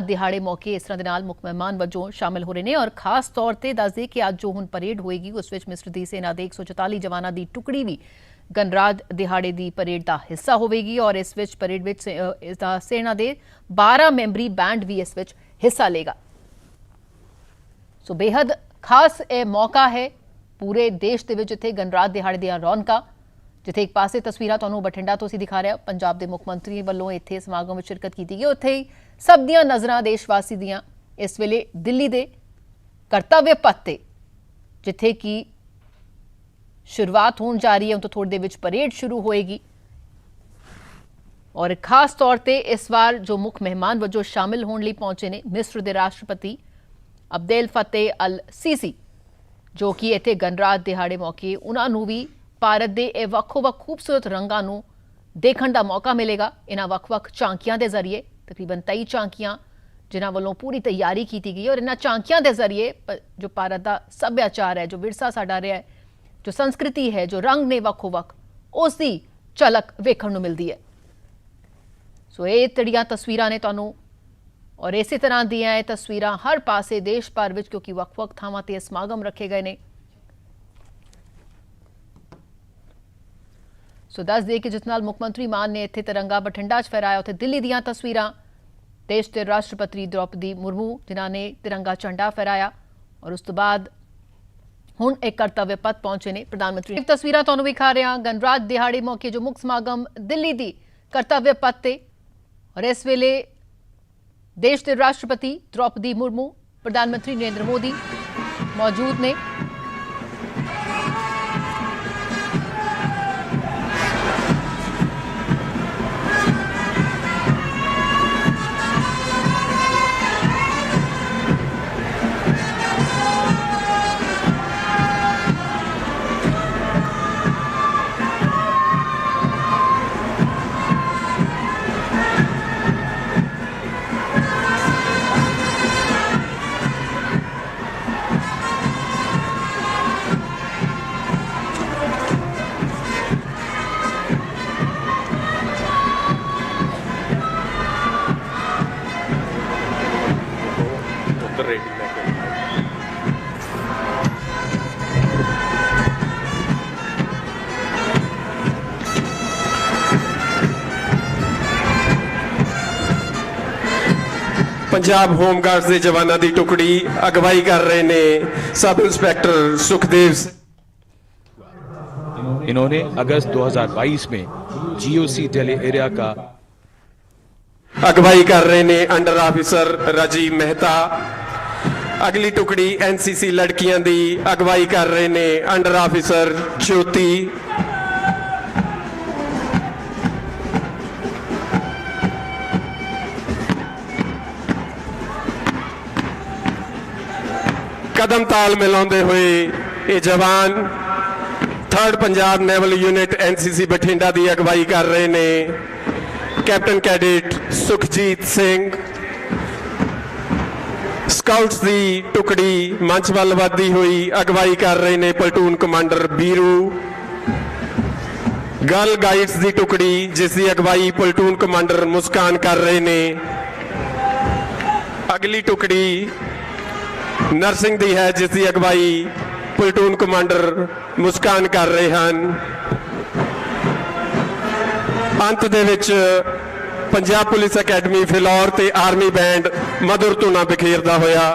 ਦਿਹਾੜੇ ਮੌਕੇ ਇਸ ਤਰ੍ਹਾਂ ਦੇ ਨਾਲ ਮੁੱਖ ਮਹਿਮਾਨ ਵਜੋਂ ਸ਼ਾਮਿਲ ਹੋ ਰਹੇ ਨੇ ਔਰ ਖਾਸ ਤੌਰ ਤੇ ਦੱਸਦੇ ਕਿ ਅੱਜ ਜੋ ਹੁਣ ਪਰੇਡ ਹੋਏਗੀ, ਉਸ ਵਿੱਚ ਮਿਸਟਰ ਦੀ ਸੇਨਾ ਦੇ 144 ਜਵਾਨਾਂ ਦੀ ਟੁਕੜੀ ਵੀ ਗਣਰਾਜ ਦਿਹਾੜੇ ਦੀ ਪਰੇਡ ਦਾ ਹਿੱਸਾ ਹੋਵੇਗੀ ਔਰ ਇਸ ਵਿੱਚ ਪਰੇਡ ਵਿੱਚ ਸੇ- ਇਸ ਦਾ ਸੇਨਾ ਦੇ 12 ਮੈਂਬਰੀ ਬੈਂਡ ਵੀ ਇਸ ਵਿੱਚ ਹਿੱਸਾ ਲੇਗਾ ਸੋ ਬੇहद ਖਾਸ ਇਹ ਮੌਕਾ ਹੈ ਪੂਰੇ ਦੇਸ਼ ਦੇ ਵਿੱਚ ਇੱਥੇ ਗਣਰਾਜ ਦਿਹਾੜੇ ਦੀਆਂ ਰੌਣਕਾਂ ਜਿੱਥੇ ਇੱਕ ਪਾਸੇ ਤਸਵੀਰਾਂ ਤੁਹਾਨੂੰ ਬਠਿੰਡਾ ਤੋਂ ਅਸੀਂ ਦਿਖਾ ਰਿਹਾ ਪੰਜਾਬ ਦੇ ਮੁੱਖ ਮੰਤਰੀ ਵੱਲੋਂ ਇੱਥੇ ਸਮਾਗਮ ਵਿੱਚ ਸ਼ਿਰਕਤ ਕੀਤੀ ਗਈ ਉੱਥੇ ਹੀ ਸਭ ਦੀਆਂ ਨਜ਼ਰਾਂ ਦੇਸ਼ ਵਾਸੀ ਦੀਆਂ ਇਸ ਵੇਲੇ ਦਿੱਲੀ ਦੇ ਕਰਤੱਵਯ ਪਥ ਤੇ, ਜਿੱਥੇ ਕਿ ਸ਼ੁਰੂਆਤ ਹੋਣ ਜਾ ਰਹੀ ਹੈ ਉਹ ਤੋਂ ਥੋੜੀ ਦੇ ਵਿੱਚ ਪਰੇਡ ਸ਼ੁਰੂ ਹੋਏਗੀ। ਔਰ ਖਾਸ ਤੌਰ ਤੇ ਇਸ ਵਾਰ ਜੋ ਮੁੱਖ ਮਹਿਮਾਨ ਵਜੋਂ ਸ਼ਾਮਿਲ ਹੋਣ ਲਈ ਪਹੁੰਚੇ ਨੇ, ਮਿਸਰ ਦੇ ਰਾਸ਼ਟਰਪਤੀ ਅਬਦੇਲ ਫਤਿਹ ਅਲ ਸੀਸੀ ਜੋ ਕਿ ਇੱਥੇ ਗਣਰਾਜ ਦਿਹਾੜੇ ਮੌਕੇ ਉਹਨਾਂ ਨੂੰ ਵੀ ਭਾਰਤ ਦੇ ਇਹ ਵੱਖੋ-ਵੱਖ ਖੂਬਸੂਰਤ ਰੰਗਾਂ ਨੂੰ ਦੇਖਣ ਦਾ ਮੌਕਾ ਮਿਲੇਗਾ। ਇਹਨਾਂ ਵੱਖ-ਵੱਖ ਝਾਂਕੀਆਂ ਦੇ ਜ਼ਰੀਏ, ਤਕਰੀਬਨ 23 ਝਾਂਕੀਆਂ ਜਿਨ੍ਹਾਂ ਵੱਲੋਂ ਪੂਰੀ ਤਿਆਰੀ ਕੀਤੀ ਗਈ ਹੈ। ਔਰ ਇਹਨਾਂ ਝਾਂਕੀਆਂ ਦੇ ਜ਼ਰੀਏ, ਪ- ਜੋ ਭਾਰਤ ਦਾ ਸੱਭਿਆਚਾਰ ਹੈ, ਜੋ ਵਿਰਸਾ ਸਾਡਾ ਰਿਹਾ ਹੈ, ਜੋ ਸੰਸਕ੍ਰਿਤੀ ਹੈ, ਜੋ ਰੰਗ ਨੇ ਵੱਖੋ-ਵੱਖ, ਉਸ ਦੀ ਝਲਕ ਵੇਖਣ ਨੂੰ ਮਿਲਦੀ ਹੈ। ਸੋ ਇਹ ਤੜੀਆਂ ਤਸਵੀਰਾਂ ਨੇ ਤੁਹਾਨੂੰ, ਔਰ ਇਸੇ ਤਰ੍ਹਾਂ ਦੀਆਂ ਇਹ ਤਸਵੀਰਾਂ ਹਰ ਪਾਸੇ ਦੇਸ਼ ਭਰ ਵਿੱਚ, ਕਿਉਂਕਿ ਵੱਖ-ਵੱਖ ਥਾਵਾਂ ਤੇ ਸਮਾਗਮ ਰੱਖੇ ਗਏ ਨੇ। ਸੋ ਦੱਸ ਦੇ ਕਿ ਜਿਸ ਨਾਲ ਮੁੱਖ ਮੰਤਰੀ ਮਾਨ ਨੇ ਇੱਥੇ ਤਿਰੰਗਾ ਬਠਿੰਡਾ 'ਚ ਫਹਿਰਾਇਆ, ਉੱਥੇ ਦਿੱਲੀ ਦੀਆਂ ਤਸਵੀਰਾਂ। ਦੇਸ਼ ਦੇ ਰਾਸ਼ਟਰਪਤੀ ਦ੍ਰੋਪਦੀ ਮੁਰਮੂ, ਜਿਨ੍ਹਾਂ ਨੇ ਤਿਰੰਗਾ ਝੰਡਾ ਫਹਿਰਾਇਆ। ਔਰ ਉਸ ਤੋਂ ਬਾਅਦ ਹੁਣ ਇੱਕ ਕਰਤੱਵਯ ਪਥ ਪਹੁੰਚੇ ਨੇ ਪ੍ਰਧਾਨ ਮੰਤਰੀ। ਇੱਕ ਤਸਵੀਰਾਂ ਤੁਹਾਨੂੰ ਵਿਖਾ ਰਿਹਾ ਗਣਰਾਜ ਦਿਹਾੜੀ ਮੌਕੇ ਜੋ ਮੁੱਖ ਸਮਾਗਮ ਦਿੱਲੀ ਦੀ ਕਰਤੱਵਯ ਪਥ ਤੇ। ਔਰ ਇਸ ਵੇਲੇ ਦੇਸ਼ ਦੇ ਰਾਸ਼ਟਰਪਤੀ ਦ੍ਰੋਪਦੀ ਮੁਰਮੂ, ਪ੍ਰਧਾਨ ਮੰਤਰੀ ਨਰਿੰਦਰ ਮੋਦੀ ਮੌਜੂਦ ਨੇ। ਉੱਧਰ ਰੇਟਿੰਗ ਲੈ ਕੇ ਪੰਜਾਬ ਹੋਮਗਾਰਡਸ ਦੇ ਜਵਾਨਾਂ ਦੀ ਟੁਕੜੀ ਅਗਵਾਈ ਕਰ ਰਹੇ ਨੇ ਸਬ ਇੰਸਪੈਕਟਰ ਸੁਖਦੇਵ ਸਿੰਘ इन्होंने अगस्त 2022 में जीओसी दिल्ली एरिया का ਅਗਵਾਈ ਕਰ ਰਹੇ ਨੇ ਅੰਡਰ ਆਫੀਸਰ ਰਾਜੀਵ ਮਹਿਤਾ ਅਗਲੀ ਟੁਕੜੀ ਐਨਸੀਸੀ ਲੜਕੀਆਂ ਦੀ ਅਗਵਾਈ ਕਰ ਰਹੇ ਨੇ ਅੰਡਰ ਆਫੀਸਰ ਜੋਤੀ। ਕਦਮ ਤਾਲ ਮਿਲਾਉਂਦੇ ਹੋਏ ਇਹ ਜਵਾਨ third Punjab naval unit NCC Bathinda ਦੀ ਅਗਵਾਈ ਕਰ ਰਹੇ ਨੇ। Captain cadet Sukhjit Singh scouts ਦੀ ਟੁਕੜੀ ਮੰਚ ਵੱਲ ਵੱਧਦੀ ਹੋਈ ਅਗਵਾਈ ਕਰ ਰਹੇ ਨੇ platoon commander Biru. Girl guides ਦੀ ਟੁਕੜੀ, ਜਿਸ ਦੀ ਅਗਵਾਈ ਪਲਟੂਨ ਕਮਾਂਡਰ ਮੁਸਕਾਨ ਕਰ ਰਹੇ ਨੇ। ਅਗਲੀ ਟੁਕੜੀ ਨਰਸਿੰਗ ਦੀ ਹੈ, ਜਿਸ ਦੀ ਅਗਵਾਈ ਪਲਟੂਨ ਕਮਾਂਡਰ ਮੁਸਕਾਨ ਕਰ ਰਹੇ ਹਨ। ਅੰਤ ਦੇ ਵਿੱਚ ਪੰਜਾਬ ਪੁਲਿਸ ਅਕੈਡਮੀ ਫਿਲੌਰ ਤੇ ਆਰਮੀ ਬੈਂਡ ਮਧੁਰ ਧੁਨਾਂ ਬਿਖੇਰਦਾ ਹੋਇਆ।